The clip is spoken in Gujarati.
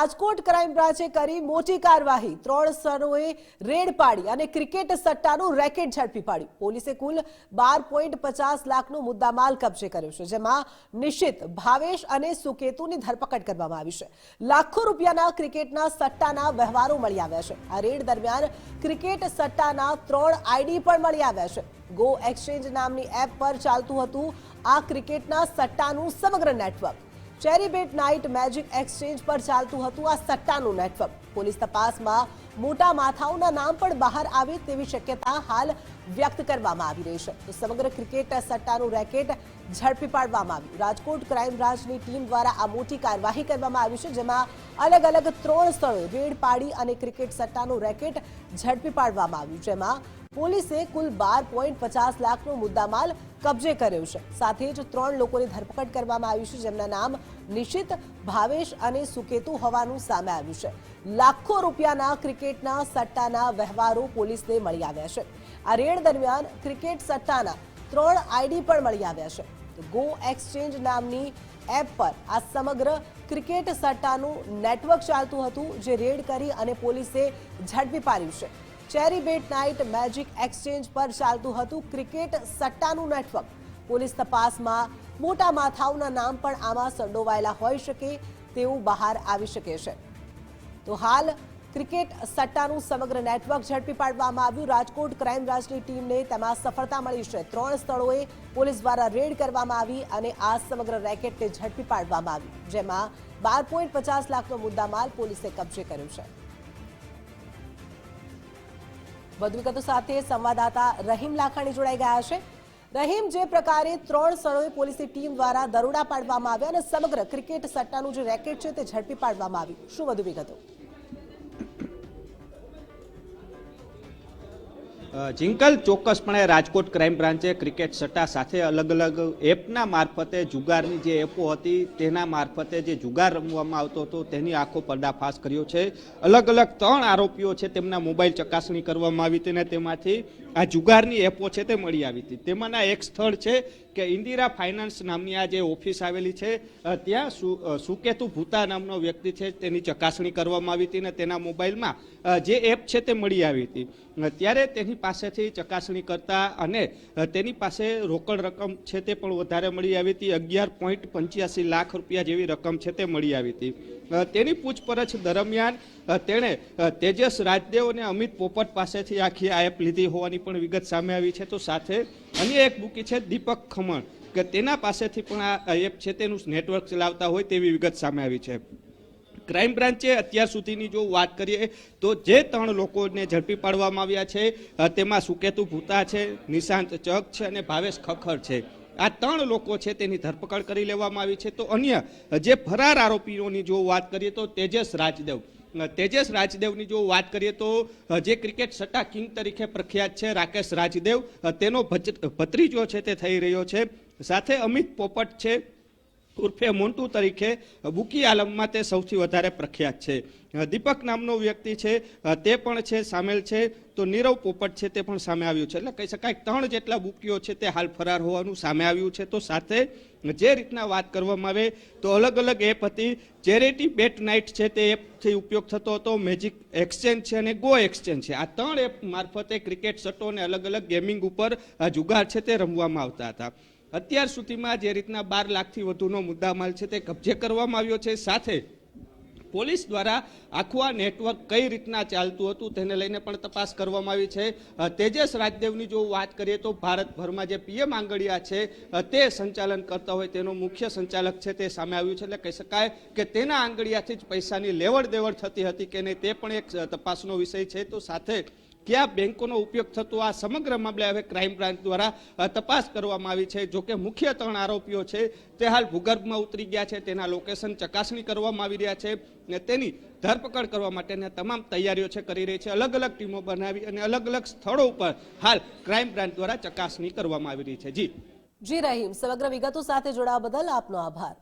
રાજકોટ ક્રાઇમ બ્રાન્ચે કરી મોટી કાર્યવાહી. ત્રણ સ્થળોએ રેડ પાડી અને ક્રિકેટ સટ્ટાનું રેકેટ ઝડપી પાડ્યું. પોલીસે કુલ બાર પોઈન્ટ પચાસ લાખનો મુદ્દામાલ કબજે કર્યો છે, જેમાં નિશ્ચિત ભાવેશ અને સુકેતુની ધરપકડ કરવામાં આવી છે. લાખો રૂપિયાના ક્રિકેટના સટ્ટાના વ્યવહારો મળી આવ્યા છે. આ રેડ દરમિયાન ક્રિકેટ સટ્ટાના ત્રણ આઈડી પણ મળી આવ્યા છે. ગો એક્સચેન્જ નામની એપ પર ચાલતું હતું આ ક્રિકેટના સટ્ટાનું સમગ્ર network. Cherry bet night magic exchange પર ચાલતું હતું આ સટ્ટાનું નેટવર્ક. પોલીસ તપાસમાં મોટા માથાઓના નામ પણ બહાર આવે તેવી શક્યતા હાલ વ્યક્ત કરવામાં આવી રહી છે. તો સમગ્ર ક્રિકેટ સટ્ટાનું રેકેટ ઝડપી પાડવામાં આવ્યું. રાજકોટ ક્રાઇમ બ્રાન્ચની ટીમ દ્વારા આ મોટી કાર્યવાહી કરવામાં આવી છે, જેમાં અલગ અલગ ત્રણ સ્થળોએ રેડ પાડી અને ક્રિકેટ સટ્ટાનું રેકેટ ઝડપી પાડવામાં આવ્યું, જેમાં પોલીસે કુલ બાર પોઈન્ટ પચાસ લાખનો મુદ્દામાલ કબજે કર્યો છે. સાથે જ ત્રણ લોકોની ધરપકડ કરવામાં આવી છે, જેમના નામ નિશિત, ભાવેશ અને સુકેતુ હોવાનું સામે આવ્યું છે. લાખો રૂપિયાના ક્રિકેટના સટ્ટાના વ્યવહારો પોલીસને મળી આવ્યા છે. આ રેડ દરમિયાન ક્રિકેટ સટ્ટાના ત્રણ આઈડી પણ મળી આવ્યા છે. ગો એક્સચેન્જ નામની એપ પર આ સમગ્ર ક્રિકેટ સટ્ટાનું નેટવર્ક ચાલતું હતું, જે રેડ કરી અને પોલીસે ઝડપી પાડ્યું છે. Cherry bet night magic exchange પર ચાલતું હતું ક્રિકેટ સટ્ટાનું નેટવર્ક. પોલીસ તપાસમાં મોટા માથાઓના નામ પણ આમાં સંડોવાયેલા હોઈ શકે તેવું બહાર આવી શકે છે. તો હાલ ક્રિકેટ સટ્ટાનું સમગ્ર નેટવર્ક ઝડપી પાડવામાં આવ્યું. રાજકોટ ક્રાઇમ બ્રાન્ચની ટીમને તેમાં સફળતા મળી છે. ત્રણ સ્થળોએ પોલીસ દ્વારા રેડ કરવામાં આવી અને આ સમગ્ર રેકેટને ઝડપી પાડવામાં આવ્યું જેમાં બાર પોઈન્ટ પચાસ લાખનો મુદ્દામાલ પોલીસે કબજે કર્યો છે. વધુ વિગતો સાથે સંવાદદાતા રહીમ લાખાણી જોડાઈ ગયા છે. રહીમ, જે પ્રકારે ત્રણ સ્થળોએ પોલીસની ટીમ દ્વારા દરોડા પાડવામાં આવ્યા અને સમગ્ર ક્રિકેટ સટ્ટાનું જે રેકેટ છે તે ઝડપી પાડવામાં આવ્યું. શું વધુ વિગતો? જિંકલ ચોક્કસપણે રાજકોટ ક્રાઇમ બ્રાન્ચે ક્રિકેટ સટ્ટા સાથે અલગ અલગ એપના મારફતે જુગારની જે એપો હતી તેના મારફતે જે જુગાર રમવામાં આવતો હતો તેની આખો પર્દાફાશ કર્યો છે. અલગ અલગ ત્રણ આરોપીઓ છે તેમના મોબાઈલ ચકાસણી કરવામાં આવી હતી અને તેમાંથી આ જુગારની એપો છે તે મળી આવી હતી. તેમાંના એક સ્થળ છે કે ઇન્દિરા ફાઇનાન્સ નામની આ જે ઓફિસ આવેલી છે ત્યાં સુકેતુ ભૂતા નામનો વ્યક્તિ છે, તેની ચકાસણી કરવામાં આવી હતી અને તેના મોબાઈલમાં જે એપ છે તે મળી આવી હતી. ત્યારે તેની પાસેથી ચકાસણી કરતા અને તેની પાસે રોકડ રકમ છે તે પણ વધારે મળી આવી હતી. અગિયાર પોઈન્ટ પંચ્યાસી લાખ રૂપિયા જેવી રકમ છે તે મળી આવી હતી. તેની પૂછપરછ દરમિયાન તેણે તેજસ રાજદેવ અને અમિત પોપટ પાસેથી આખી આ એપ લીધી હોવાની પણ વિગત સામે આવી છે. તો સાથે અન્ય એક બુકી છે, દીપક ખમણ, કે તેના પાસેથી પણ આ એપ છે તેનું નેટવર્ક ચલાવતા હોય તેવી વિગત સામે આવી છે. ક્રાઇમ બ્રાન્ચે અત્યાર સુધીની જો વાત કરીએ, તો જે ત્રણ લોકોને ઝડપી પાડવામાં આવ્યા છે તેમાં સુકેતુ ભૂતા છે, નિશાંત ચક છે અને ભાવેશ ખખર છે. આ ત્રણ લોકો છે તેની ધરપકડ કરી લેવામાં આવી છે. તો અન્ય જે ફરાર આરોપીઓની જો વાત કરીએ તો તેજસ રાજદેવ. તેજસ રાજદેવની જો વાત કરીએ તો જે ક્રિકેટ સટ્ટા કિંગ તરીકે પ્રખ્યાત છે રાકેશ રાજદેવ. તેનો ભત્રીજો છે તે થઈ રહ્યો છે. સાથે અમિત પોપટ છે. ઉર્ફે મોન્ટુ તરીકે બુકી આલમમાં તે સૌથી વધારે પ્રખ્યાત છે. દીપક નામનો વ્યક્તિ છે તે પણ છે, સામેલ છે, તો નીરવ પોપટ છે તે પણ સામે આવ્યું છે. એટલે કહી શકાય ત્રણ જેટલા બુકીઓ છે તે હાલ ફરાર હોવાનું સામે આવ્યું છે. તો સાથે જે રીતના વાત કરવામાં આવે તો અલગ અલગ એપ હતી. ચેરિટી બેટ નાઇટ છે તે એપથી ઉપયોગ થતો હતો. મેજિક એક્સચેન્જ છે અને ગો એક્સચેન્જ છે. આ ત્રણ એપ મારફતે ક્રિકેટ સટ્ટો અને અલગ અલગ ગેમિંગ ઉપર જુગાર છે તે રમવામાં આવતા હતા. અત્યાર સુધીમાં જે રીતના બાર લાખથી વધુનો મુદ્દામાલ છે તે કબજે કરવામાં આવ્યો છે. સાથે પોલીસ દ્વારા આખું આ નેટવર્ક કઈ રીતના ચાલતું હતું તેને લઈને પણ તપાસ કરવામાં આવી છે. તેજસ રાજદેવની જો વાત કરીએ તો ભારતભરમાં જે પીએમ આંગળિયા છે તે સંચાલન કરતા હોય તેનો મુખ્ય સંચાલક છે તે સામે આવ્યું છે. એટલે કહી શકાય કે તેના આંગળિયાથી જ પૈસાની લેવડ દેવડ થતી હતી કે નહીં તે પણ એક તપાસનો વિષય છે. તો સાથે કયા બેંકોનો ઉપયોગ થતો, આ સમગ્ર મામલે હવે ક્રાઇમ બ્રાન્ચ દ્વારા તપાસ કરવામાં આવી છે. જોકે મુખ્ય ત્રણ આરોપીઓ છે, તે હાલ ભૂગર્ભમાં ઉતરી ગયા છે, તેના લોકેશન ચકાસણી કરવામાં આવી રહ્યા છે ને તેની ધરપકડ કરવા માટેની તમામ તૈયારીઓ છે, કરી રહી છે. અલગ અલગ ટીમો બનાવી અને અલગ અલગ સ્થળો ઉપર હાલ ક્રાઇમ બ્રાન્ચ દ્વારા ચકાસણી કરવામાં આવી રહી છે. જી. જી, રહીમ, સમગ્ર વિગતો સાથે જોડાવા બદલ આપનો આભાર.